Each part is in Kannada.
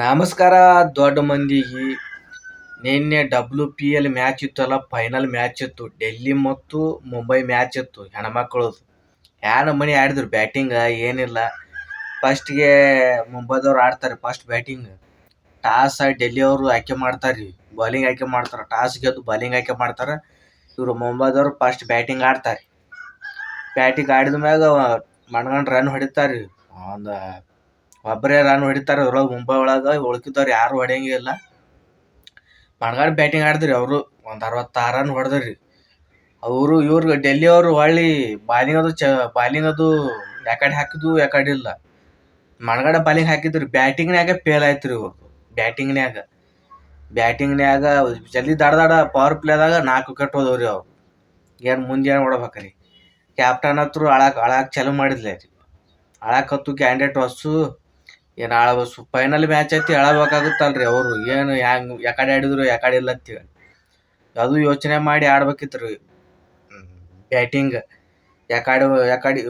ನಮಸ್ಕಾರ, ದೊಡ್ಡ ಮಂದಿಗೆ. ನಿನ್ನೆ ಡಬ್ಲ್ಯೂ ಪಿ ಎಲ್ ಮ್ಯಾಚ್ ಇತ್ತಲ್ಲ ಫೈನಲ್ ಮ್ಯಾಚ್ ಇತ್ತು. ಡೆಲ್ಲಿ ಮತ್ತು ಮುಂಬೈ ಮ್ಯಾಚ್ ಇತ್ತು, ಹೆಣ್ಮಕ್ಳದು. ಯಾರು ಮನೆ ಆಡಿದ್ರು ಬ್ಯಾಟಿಂಗ್ ಏನಿಲ್ಲ. ಫಸ್ಟ್ಗೆ ಮುಂಬೈದವ್ರು ಆಡ್ತಾರೆ ಫಸ್ಟ್ ಬ್ಯಾಟಿಂಗ್ ಟಾಸ್ ಡೆಲ್ಲಿ ಅವರು ಆಯ್ಕೆ ಮಾಡ್ತಾರೆ ರೀ. ಬಾಲಿಂಗ್ ಆಯ್ಕೆ ಮಾಡ್ತಾರೆ, ಟಾಸ್ ಗೆದ್ದು ಬಾಲಿಂಗ್ ಆಯ್ಕೆ ಮಾಡ್ತಾರೆ. ಇವರು ಮುಂಬೈದವ್ರು ಫಸ್ಟ್ ಬ್ಯಾಟಿಂಗ್ ಆಡ್ತಾರೆ. ಬ್ಯಾಟಿಂಗ್ ಆಡಿದ ಮ್ಯಾಗ ಮಣ್ಗಂಡು ರನ್ ಹೊಡಿತಾರೆ ಒಂದು ಒಬ್ಬರೇ ರನ್ ಹೊಡಿತಾರೆ, ಅದ್ರೊಳಗೆ ಮುಂಬೈ ಒಳಗೆ ಉಳ್ಕಿದವ್ರು ಯಾರು ಹೊಡೆಯಂಗಿಲ್ಲ ಮಣ್ಗಾಡ್ ಬ್ಯಾಟಿಂಗ್ ಆಡಿದ್ರಿ ಅವರು, ಒಂದು ಅರವತ್ತಾರು ರನ್ ಹೊಡೆದ್ರಿ. ಅವರು ಇವ್ರು ಡೆಲ್ಲಿ ಅವರು ಹೊಳ್ಳಿ ಬಾಲಿಂಗ್ ಅದು ಚ ಬಾಲಿಂಗ್ ಅದು ಯಾಕಡೆ ಹಾಕಿದ್ದು ಯಾಕಡೆ ಇಲ್ಲ. ಮಣ್ಗಾಡ ಬಾಲಿಂಗ್ ಹಾಕಿದ್ರು ಬ್ಯಾಟಿಂಗ್ನ್ಯಾಗ ಫೇಲ್ ಆಯ್ತು ರೀ ಇವ್ರು ಬ್ಯಾಟಿಂಗ್ನ್ಯಾಗ ಬ್ಯಾಟಿಂಗ್ನ್ಯಾಗ ಜಲ್ದಿ ದಡ ದಡ ಪವರ್ ಪ್ಲೇದಾಗ ನಾಲ್ಕು ವಿಕೆಟ್ ಹೋದವ್ರಿ ಅವ್ರು. ಏನು ಮುಂದೆ ಏನು ಹೊಡ್ಬೇಕ್ರಿ ಕ್ಯಾಪ್ಟನ್ ಹತ್ರ ಅಳಾಕ್ ಅಳಾಕ್ ಚಾಲು ಮಾಡಿದ್ಲೇ ರೀ. ಅಳಾಕ್ ಹತ್ತು ಕ್ಯಾಂಡಿಡೇಟ್ ಹೊಸು ಏನು ಆಳ ಫೈನಲ್ ಮ್ಯಾಚ್ ಐತಿ, ಆಳಬೇಕಾಗುತ್ತಲ್ರಿ ಅವರು. ಏನು ಹ್ಯಾಂಗ್ ಯಾಕಡೆ ಆಡಿದ್ರು ಯಾಕಡೆ ಇಲ್ಲ ಅಂತೀವಿ. ಅದು ಯೋಚನೆ ಮಾಡಿ ಆಡ್ಬೇಕಿತ್ತು ಬ್ಯಾಟಿಂಗ್ ಯಾಕಡೆ ಯಾಕಡೆ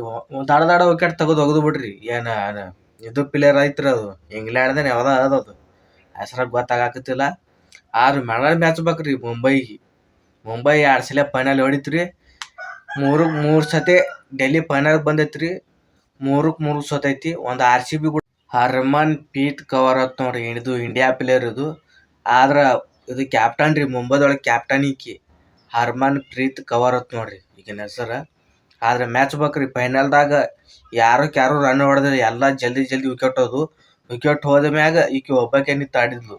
ದಡ ದಾಡ ವಿಕೆಟ್ ತೆಗೆದು ಒಗದು ಬಿಡ್ರಿ. ಏನು ಇದು ಪ್ಲೇಯರ್ ಐತ್ರಿ ಅದು. ಇಂಗ್ಲೆಂಡ್ದೇನೆ ಯಾವ್ದ ಅದ ಅದು. ಹೆಸ್ರಾಗ ಗೊತ್ತಾಗಕತ್ತಿಲ್ಲ. ಆರು ಮೆಡಲ್ ಮ್ಯಾಚ್ ಬೇಕ್ರಿ ಮುಂಬೈಗೆ. ಮುಂಬೈ ಎರಡು ಸಲ ಫೈನಲ್ ಹೊಡಿತ್ರಿ. ಮೂರಕ್ಕೆ ಮೂರು ಸತಿ ಡೆಲ್ಲಿ ಫೈನಲ್ ಬಂದೈತ್ರಿ. ಮೂರಕ್ಕೆ ಮೂರು ಸತೈತಿ ಒಂದು R C B Harmanpreet Kaur ಆತ್ ನೋಡ್ರಿ. ಇದು ಇಂಡಿಯಾ ಪ್ಲೇಯರ್ ಇದು ಆದ್ರೆ ಇದು ಕ್ಯಾಪ್ಟನ್ ರೀ, ಮುಂಬೈದೊಳಗೆ ಕ್ಯಾಪ್ಟನ್ ಈಕಿ. ಹರ್ಮನ್ ಪ್ರೀತ್ ಕವರ್ ಆತ್ ನೋಡ್ರಿ ಈಗಿನ ಹೆಸರ. ಆದ್ರೆ ಮ್ಯಾಚ್ ಬೇಕ್ರಿ ಫೈನಲ್ದಾಗ ಯಾರಕ್ಕೆ ಯಾರು ರನ್ ಹೊಡೆದ್ರೆ ಎಲ್ಲ ಜಲ್ದಿ ಜಲ್ದಿ ವಿಕೆಟ್ ಹೋದು. ವಿಕೆಟ್ ಹೋದ ಮ್ಯಾಗ ಈಕಿ ಒಬ್ಬಾಕೆ ನಿಂತು ಆಡಿದ್ಲು.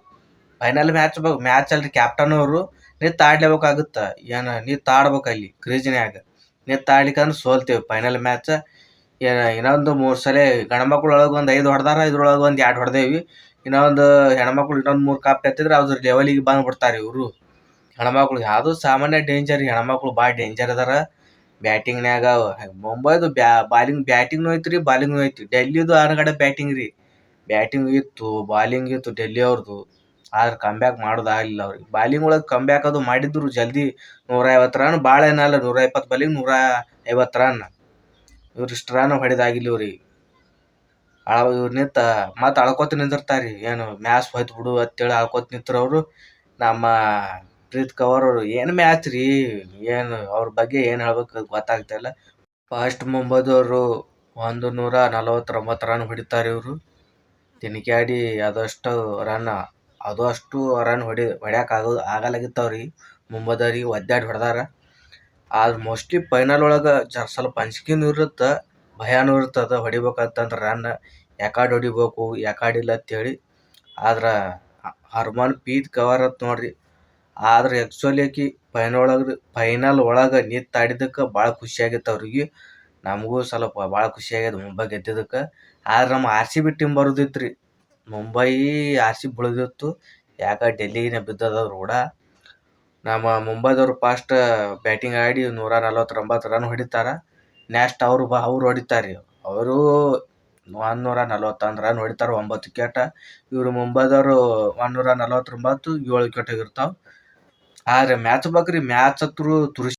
ಫೈನಲ್ ಮ್ಯಾಚ್ ಬ ಮ್ಯಾಚ್ ಅಲ್ರಿ ಕ್ಯಾಪ್ಟನ್ ಅವರು. ನಿಂತು ಆಡ್ಲೇಬೇಕಾಗುತ್ತ. ಏನು, ನಿಂತು ಆಡ್ಬೇಕು ಅಲ್ಲಿ, ಕ್ರೀಜ್ನ್ಯಾಗ. ನಿಂತು ಆಡ್ಲಿಕ್ಕಂದ್ರೆ ಸೋಲ್ತೇವೆ ಫೈನಲ್ ಮ್ಯಾಚ್ ಇನ್ನೊಂದು ಮೂರು ಸಲ ಗಂಡ್ಮಕ್ಳು ಒಳಗೆ ಒಂದು ಐದು ಹೊಡೆದಾರ, ಇದ್ರೊಳಗೆ ಒಂದು ಎರಡು ಹೊಡೆದೇವಿ. ಇನ್ನೊಂದು ಹೆಣ್ಮಕ್ಳು ಇನ್ನೊಂದು ಮೂರು ಕಪ್ ಎತ್ತಿದ್ರೆ ಅದ್ರ ಲೆವೆಲಿಗೆ ಬಂದ್ಬಿಡ್ತಾರೆ ಇವರು. ಹೆಣ್ಮಕ್ಳು ಯಾವುದು ಸಾಮಾನ್ಯ ಡೇಂಜರ್ ಹೆಣ್ಮಕ್ಳು ಭಾಳ ಡೇಂಜರ್ ಅದಾರ. ಬ್ಯಾಟಿಂಗ್ನ್ಯಾಗ ಮುಂಬೈದು ಬ್ಯಾ ಬಾಲಿಂಗ್ ಬ್ಯಾಟಿಂಗ್ನು ರೀ ಬಾಲಿಂಗ್ನು ಐತಿ ಡೆಲ್ಲಿದು ಆನಗಡೆ ಬ್ಯಾಟಿಂಗ್ ರೀ. ಬ್ಯಾಟಿಂಗ್ ಇತ್ತು ಬಾಲಿಂಗ್ ಇತ್ತು ಡೆಲ್ಲಿ ಅವ್ರದ್ದು ಆದ್ರೆ ಕಮ್ಬ್ಯಾಕ್ ಮಾಡೋದಾಗಲಿಲ್ಲ ಅವ್ರಿಗೆ. ಬಾಲಿಂಗ್ ಒಳಗೆ ಕಂಬ್ಯಾಕ್ ಅದು ಮಾಡಿದ್ರು ಜಲ್ದಿ ನೂರ ಐವತ್ತು ರನ್ ಭಾಳ ಏನಲ್ಲ ನೂರ ಇಪ್ಪತ್ತು ಬಾಲಿಂಗ್ ನೂರ ಐವತ್ತು ರನ್ ಇವ್ರು ಇಷ್ಟು ರನ್ ಹೊಡೆದಾಗಿಲ್ಲ ಇವ್ರಿಗೆ ಅಳ ಇವ್ರು ನಿಂತ ಮತ್ತು ಅಳ್ಕೊತ ನಿಂದಿರ್ತಾರೆ. ರೀ ಏನು ಮ್ಯಾಚ್ ಹೋಯ್ತು ಬಿಡು ಅಂತೇಳಿ ಅಳ್ಕೊತ ನಿಂತ್ರವರು ನಮ್ಮ ಪ್ರೀತ್ ಕವರ್ ಅವರು ಏನು ಮ್ಯಾಚ್ ರೀ? ಏನು ಅವ್ರ ಬಗ್ಗೆ ಏನು ಹೇಳ್ಬೇಕು ಗೊತ್ತಾಗ್ತಾಯಿಲ್ಲ ಫಸ್ಟ್ ಮುಂಬೈದವರು ಒಂದು ನೂರ ನಲವತ್ತೊಂಬತ್ತು ರನ್ ಹೊಡಿತಾರೆ ಇವರು. ತಿನ್ಕ್ಯಾಡಿ ಅದಷ್ಟು ರನ್ ಅದು ಅಷ್ಟು ರನ್ ಹೊಡಿ, ಹೊಡ್ಯಾಕೆ ಆಗೋ ಆಗಲಾಗಿತ್ತವ್ರಿ. ಮುಂಬೈದವ್ರಿಗೆ ಒದ್ದಾಡಿ ಹೊಡೆದಾರ. ಆದ್ರೆ ಮೋಸ್ಟ್ಲಿ ಫೈನಲ್ ಒಳಗೆ ಜರ ಸ್ವಲ್ಪ ಅಂಜಿಕೆನೂ ಇರುತ್ತೆ, ಭಯನೂ ಇರ್ತದೆ ಹೊಡಿಬೇಕಂತಂದ್ರೆ ರನ್ ಯಾಕಡ್ ಹೊಡಿಬೇಕು, ಯಾಕಡೆ ಇಲ್ಲ ಆದ್ರೆ ಹರ್ಮನ್ ಪೀತ್ ಕವರ್ ಅಂತ ನೋಡ್ರಿ. ಆದ್ರೆ ಆ್ಯಕ್ಚುಲಿ ಆಕಿ ಫೈನಲ್ ಒಳಗೆ ಫೈನಲ್ ಒಳಗೆ ನಿಂತು ಆಡಿದ್ದಕ್ಕೆ ಭಾಳ ಖುಷಿ ಆಗೈತೆ ಅವ್ರಿಗೆ. ನಮಗೂ ಸ್ವಲ್ಪ ಭಾಳ ಖುಷಿ ಆಗ್ಯದ ಮುಂಬೈ ಗೆದ್ದಿದ್ದಕ್ಕೆ. ಆದ್ರೆ ನಮ್ಮ ಆರ್ ಸಿ ಬಿ ಟೀಮ್ ಬರೋದಿತ್ತು ರೀ ಮುಂಬೈ ಆರ್ ಸಿ ಬಿ ಬೆಳೆದಿತ್ತು. ಯಾಕೆ ಡೆಲ್ಲಿನೇ ಬಿದ್ದದವ್ರು ಕೂಡ ನಮ್ಮ ಮುಂಬೈದವರು ಫಾಸ್ಟ್ ಬ್ಯಾಟಿಂಗ್ ಆಡಿ ನೂರ ನಲವತ್ತೊಂಬತ್ತು ರನ್ ಹೊಡಿತಾರ. ನೆಕ್ಸ್ಟ್ ಅವರು ಬ ಅವ್ರು ಹೊಡಿತಾರೆ ರೀ ಅವರು ಒಂದುನೂರ ನಲವತ್ತೊಂದು ರನ್ ಹೊಡಿತಾರೆ, ಒಂಬತ್ತು ವಿಕೆಟ ಇವರು ಮುಂಬೈದವರು ಒಂದುನೂರ ನಲವತ್ತೊಂಬತ್ತು ಏಳು ವಿಕೆಟ್ ಆಗಿರ್ತಾವ ಆದ್ರೆ ಮ್ಯಾಚ್ ಬೇಕ್ರಿ ಮ್ಯಾಚ್ ಅಂತೂ ತುರುಸ್